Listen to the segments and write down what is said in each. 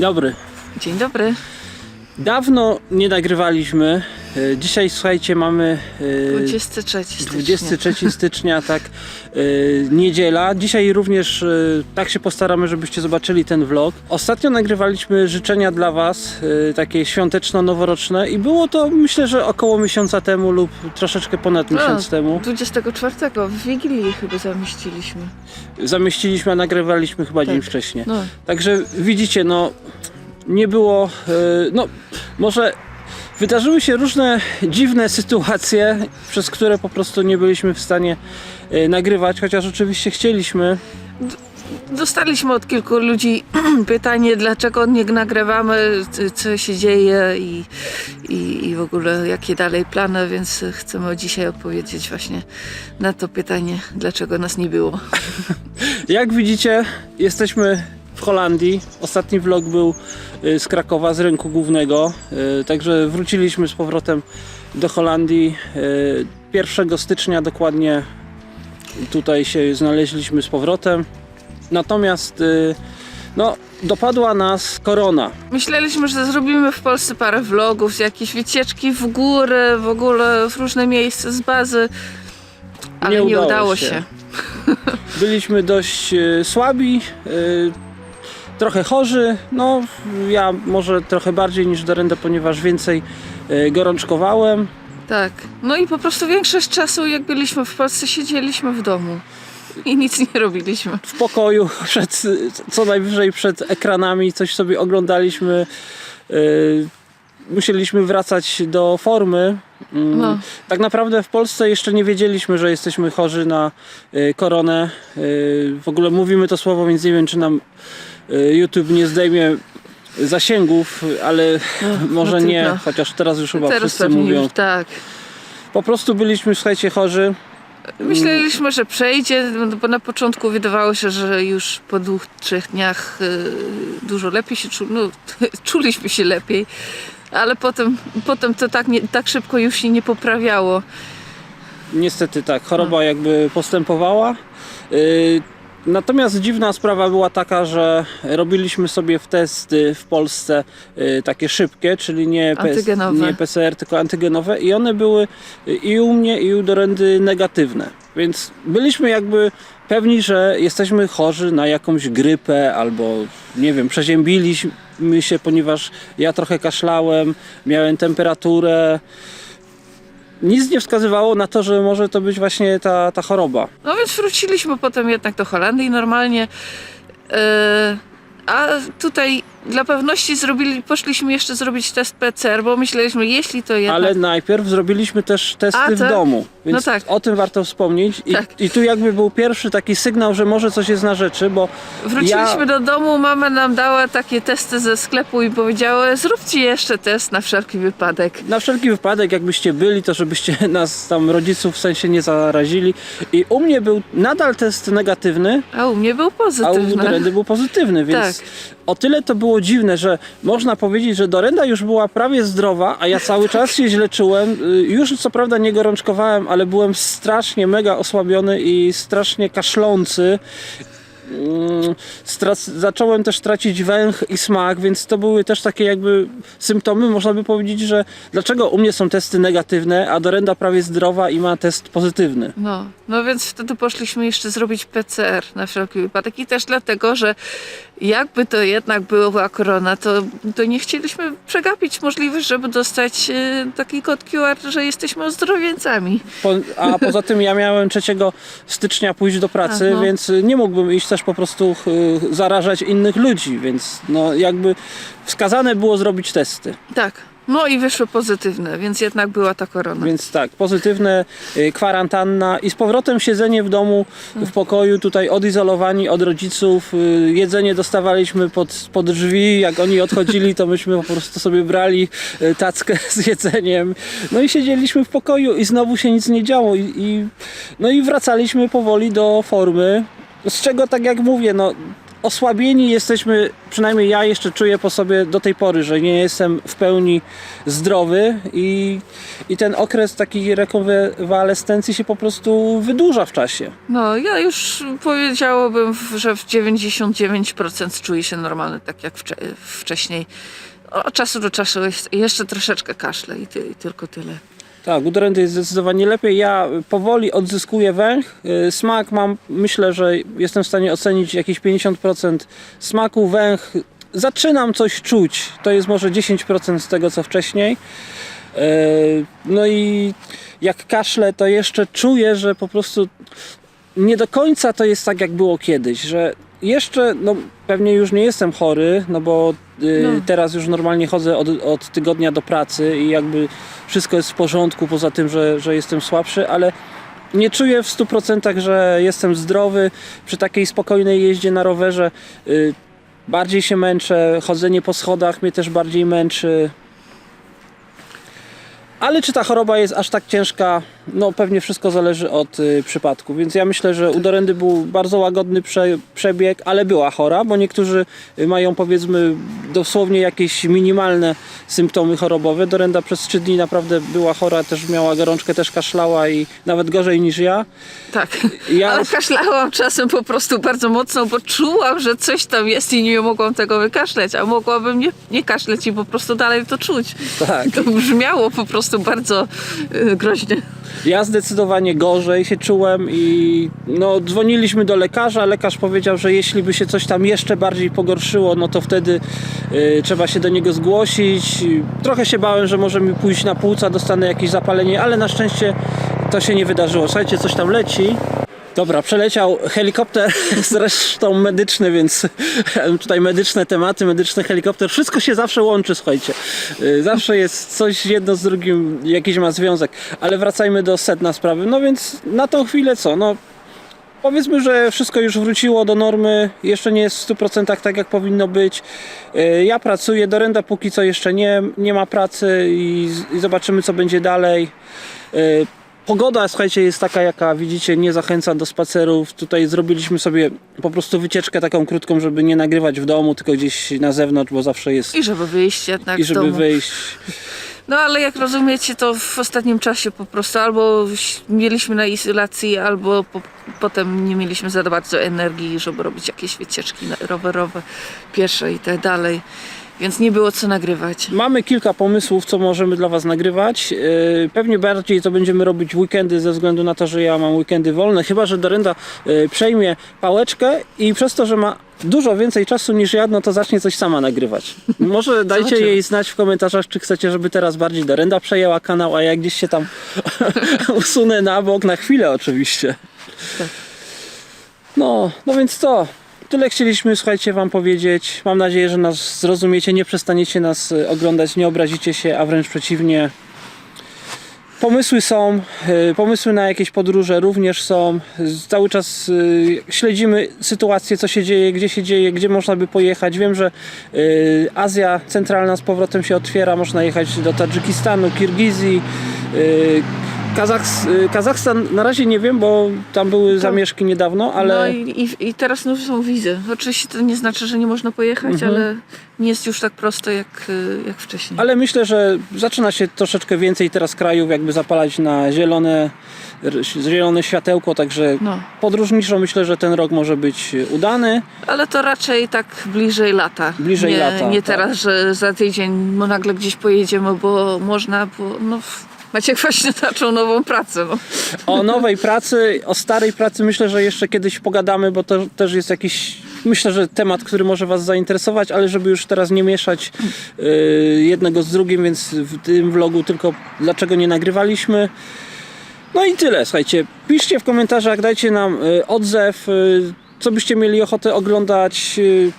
dobry. Dzień dobry. Dawno nie nagrywaliśmy. E, Dzisiaj słuchajcie, mamy e, 23 stycznia. 23 stycznia, tak, e, niedziela. Dzisiaj również e, tak się postaramy, żebyście zobaczyli ten vlog. Ostatnio nagrywaliśmy życzenia dla Was, e, takie świąteczno-noworoczne i było to myślę, że około miesiąca temu lub troszeczkę ponad miesiąc temu. 24 w Wigilii chyba zamieściliśmy. Zamieściliśmy, a nagrywaliśmy chyba dzień Tak. wcześniej. No, Także widzicie, no nie było, e, no może wydarzyły się różne dziwne sytuacje, przez które po prostu nie byliśmy w stanie e, nagrywać, chociaż oczywiście chcieliśmy. dostaliśmy od kilku ludzi pytanie, dlaczego nie nagrywamy, co się dzieje i, i, i w ogóle jakie dalej plany, więc chcemy dzisiaj odpowiedzieć właśnie na to pytanie, dlaczego nas nie było. Jak widzicie, jesteśmy Holandii. Ostatni vlog był e, z Krakowa, z rynku głównego, e, także wróciliśmy z powrotem do Holandii. E, 1 stycznia dokładnie tutaj się znaleźliśmy z powrotem. Natomiast y, no, dopadła nas korona. Myśleliśmy, że zrobimy w Polsce parę vlogów, jakieś wycieczki w górę, w ogóle w różne miejsca z bazy, ale nie, udało udało się. się. Byliśmy dość y, słabi, y, trochę chorzy. No, ja może trochę bardziej niż Dorenda, ponieważ więcej y, gorączkowałem. Tak. No i po prostu większość czasu, jak byliśmy w Polsce, siedzieliśmy w domu i nic nie robiliśmy. W pokoju, przed, co najwyżej przed ekranami, coś sobie oglądaliśmy. Y, musieliśmy wracać do formy. Mm, No. Tak naprawdę w Polsce jeszcze nie wiedzieliśmy, że jesteśmy chorzy na y, koronę. W ogóle mówimy to słowo, więc nie wiem, czy nam YouTube nie zdejmie zasięgów, ale może no nie, chociaż teraz już chyba Teraz wszyscy mówią. już tak. Po prostu byliśmy, słuchajcie, chorzy. Myśleliśmy, że przejdzie, no bo na początku wydawało się, że już po dwóch, trzech dniach y, dużo lepiej się czu, no, czuliśmy się lepiej, ale potem, potem to tak, nie, tak szybko już się nie poprawiało. Niestety tak, choroba jakby postępowała. Natomiast dziwna sprawa była taka, że robiliśmy sobie w testy w Polsce yy, takie szybkie, czyli nie, nie PCR, tylko antygenowe i one były yy, i u mnie i u Dorendy negatywne. Więc byliśmy jakby pewni, że jesteśmy chorzy na jakąś grypę albo nie wiem, przeziębiliśmy się, ponieważ ja trochę kaszlałem, miałem temperaturę. Nic nie wskazywało na to, że może to być właśnie ta, ta choroba. No więc wróciliśmy potem jednak do Holandii normalnie. E, a tutaj dla pewności zrobili, poszliśmy jeszcze zrobić test PCR, bo myśleliśmy, jeśli to jednak... Ale najpierw zrobiliśmy też testy A, w tak? domu, więc No tak. o tym warto wspomnieć. I, Tak. I tu jakby był pierwszy taki sygnał, że może coś jest na rzeczy, bo Wróciliśmy ja, do domu, mama nam dała takie testy ze sklepu i powiedziała, zróbcie jeszcze test na wszelki wypadek. na wszelki wypadek, jakbyście byli, to żebyście nas tam rodziców w sensie nie zarazili. I u mnie był nadal test negatywny, A u mnie był a u pozytywny. Dorendy był pozytywny, więc Tak. O tyle to było dziwne, że można powiedzieć, że Dorenda już była prawie zdrowa, a ja cały czas się źle czułem. Y, Już co prawda nie gorączkowałem, ale byłem strasznie mega osłabiony i strasznie kaszlący. Mm, Strac- zacząłem też tracić węch i smak, więc to były też takie jakby symptomy. Można by powiedzieć, że dlaczego u mnie są testy negatywne, a Dorenda prawie zdrowa i ma test pozytywny. No, no więc wtedy poszliśmy jeszcze zrobić PCR na wszelki wypadek i też dlatego, że jakby to jednak była korona, to, to nie chcieliśmy przegapić możliwość, żeby dostać e, taki kod QR, że jesteśmy ozdrowieńcami. Po, a poza tym ja miałem 3 stycznia pójść do pracy, Aha. więc nie mógłbym iść też po prostu y, zarażać innych ludzi, więc no jakby wskazane było zrobić testy. Tak. No i wyszły pozytywne, więc jednak była ta korona. Więc tak, pozytywne, y, kwarantanna i z powrotem siedzenie w domu, w pokoju, tutaj odizolowani od rodziców. y, Jedzenie dostawaliśmy pod, pod drzwi, jak oni odchodzili, to myśmy po prostu sobie brali y, tackę z jedzeniem. No i siedzieliśmy w pokoju i znowu się nic nie działo. I, i, no i wracaliśmy powoli do formy. Z czego, tak jak mówię, no osłabieni jesteśmy, przynajmniej ja jeszcze czuję po sobie do tej pory, że nie jestem w pełni zdrowy i, i ten okres takiej rekonwalescencji się po prostu wydłuża w czasie. No, ja już powiedziałabym, że w 99% czuję się normalny, tak jak wcze- wcześniej. Od czasu do czasu jeszcze troszeczkę kaszle i, ty, i tylko tyle. Tak, u Dorendy jest zdecydowanie lepiej. Ja powoli odzyskuję węch. Y, Smak mam, myślę, że jestem w stanie ocenić jakieś 50% smaku. Węch, zaczynam coś czuć. To jest może 10% z tego, co wcześniej. Y, No i jak kaszlę, to jeszcze czuję, że po prostu nie do końca to jest tak, jak było kiedyś, że jeszcze, no pewnie już nie jestem chory, no bo y, No. teraz już normalnie chodzę od, od tygodnia do pracy i jakby wszystko jest w porządku, poza tym, że, że jestem słabszy, ale nie czuję w 100%, że jestem zdrowy. Przy takiej spokojnej jeździe na rowerze y, bardziej się męczę, chodzenie po schodach mnie też bardziej męczy. Ale czy ta choroba jest aż tak ciężka? No pewnie wszystko zależy od y, przypadku, więc ja myślę, że u Dorendy był bardzo łagodny prze, przebieg, ale była chora, bo niektórzy y, mają powiedzmy dosłownie jakieś minimalne symptomy chorobowe. Dorenda przez 3 dni naprawdę była chora, też miała gorączkę, też kaszlała i nawet gorzej niż ja. Tak, Ja- ale kaszlałam czasem po prostu bardzo mocno, bo czułam, że coś tam jest i nie mogłam tego wykaszleć, a mogłabym nie, nie kaszleć i po prostu dalej to czuć. Tak. To brzmiało po prostu bardzo y, groźnie. Ja zdecydowanie gorzej się czułem i no, dzwoniliśmy do lekarza. Lekarz powiedział, że jeśli by się coś tam jeszcze bardziej pogorszyło, no to wtedy y, trzeba się do niego zgłosić. Trochę się bałem, że może mi pójść na płuca, dostanę jakieś zapalenie, ale na szczęście to się nie wydarzyło. Słuchajcie, coś tam leci. Dobra, przeleciał helikopter, zresztą medyczny, więc tutaj medyczne tematy, medyczny helikopter, wszystko się zawsze łączy, słuchajcie. Y, Zawsze jest coś jedno z drugim, jakiś ma związek. Ale wracajmy do sedna sprawy. No więc na tą chwilę co? No Powiedzmy, że wszystko już wróciło do normy, jeszcze nie jest w 100% tak jak powinno być. Y, Ja pracuję, Dorenda póki co jeszcze nie, nie ma pracy i, i zobaczymy co będzie dalej. Pogoda, słuchajcie, jest taka, jaka widzicie, nie zachęca do spacerów. Tutaj zrobiliśmy sobie po prostu wycieczkę taką krótką, żeby nie nagrywać w domu, tylko gdzieś na zewnątrz, bo zawsze jest. I żeby wyjść jednak I żeby domu. wyjść. No ale jak rozumiecie, to w ostatnim czasie po prostu albo mieliśmy na izolacji, albo po, potem nie mieliśmy za bardzo energii, żeby robić jakieś wycieczki rowerowe, piesze i tak dalej. Więc nie było co nagrywać. Mamy kilka pomysłów, co możemy dla Was nagrywać. Yy, Pewnie bardziej to będziemy robić w weekendy, ze względu na to, że ja mam weekendy wolne. Chyba, że Dorenda yy, przejmie pałeczkę i przez to, że ma dużo więcej czasu niż ja, no to zacznie coś sama nagrywać. Może dajcie Zobaczymy. jej znać w komentarzach, czy chcecie, żeby teraz bardziej Dorenda przejęła kanał, a ja gdzieś się tam usunę na bok, na chwilę oczywiście. Tak. No, no więc co? Tyle chcieliśmy, słuchajcie, Wam powiedzieć. Mam nadzieję, że nas zrozumiecie, nie przestaniecie nas y, oglądać, nie obrazicie się, a wręcz przeciwnie. Pomysły są, y, pomysły na jakieś podróże również są. Cały czas y, śledzimy sytuację, co się dzieje, gdzie się dzieje, gdzie można by pojechać. Wiem, że Azja Centralna z powrotem się otwiera, można jechać do Tadżykistanu, Kirgizji. Kazachs- y, Kazachstan na razie nie wiem, bo tam były zamieszki niedawno, ale... No i, i, i teraz no, są wizy. Oczywiście to nie znaczy, że nie można pojechać, Mhm. ale nie jest już tak prosto jak, y, jak wcześniej. Ale myślę, że zaczyna się troszeczkę więcej teraz krajów jakby zapalać na zielone, zielone światełko, także No. podróżniczo myślę, że ten rok może być udany. Ale to raczej tak bliżej lata. Bliżej nie, lata, Nie tak. teraz, że za tydzień no, nagle gdzieś pojedziemy, bo można, bo no, Maciek właśnie zaczął nową pracę. No. O nowej pracy, o starej pracy myślę, że jeszcze kiedyś pogadamy, bo to też jest jakiś, myślę, że temat, który może Was zainteresować, ale żeby już teraz nie mieszać y, jednego z drugim, więc w tym vlogu tylko dlaczego nie nagrywaliśmy. No i tyle, słuchajcie. Piszcie w komentarzach, dajcie nam y, odzew, y, co byście mieli ochotę oglądać, y,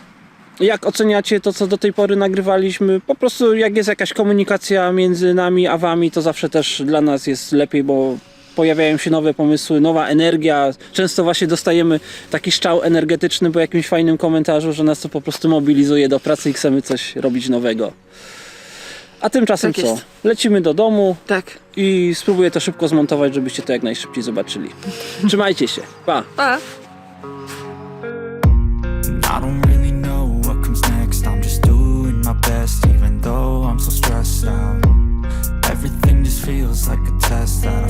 jak oceniacie to, co do tej pory nagrywaliśmy. Po prostu jak jest jakaś komunikacja między nami a wami, to zawsze też dla nas jest lepiej, bo pojawiają się nowe pomysły, nowa energia. Często właśnie dostajemy taki szczał energetyczny po jakimś fajnym komentarzu, że nas to po prostu mobilizuje do pracy i chcemy coś robić nowego. A tymczasem Tak co? jest. Lecimy do domu Tak. i spróbuję to szybko zmontować, żebyście to jak najszybciej zobaczyli. Trzymajcie się. Pa! Pa! I don't even though I'm so stressed out. Everything just feels like a test out.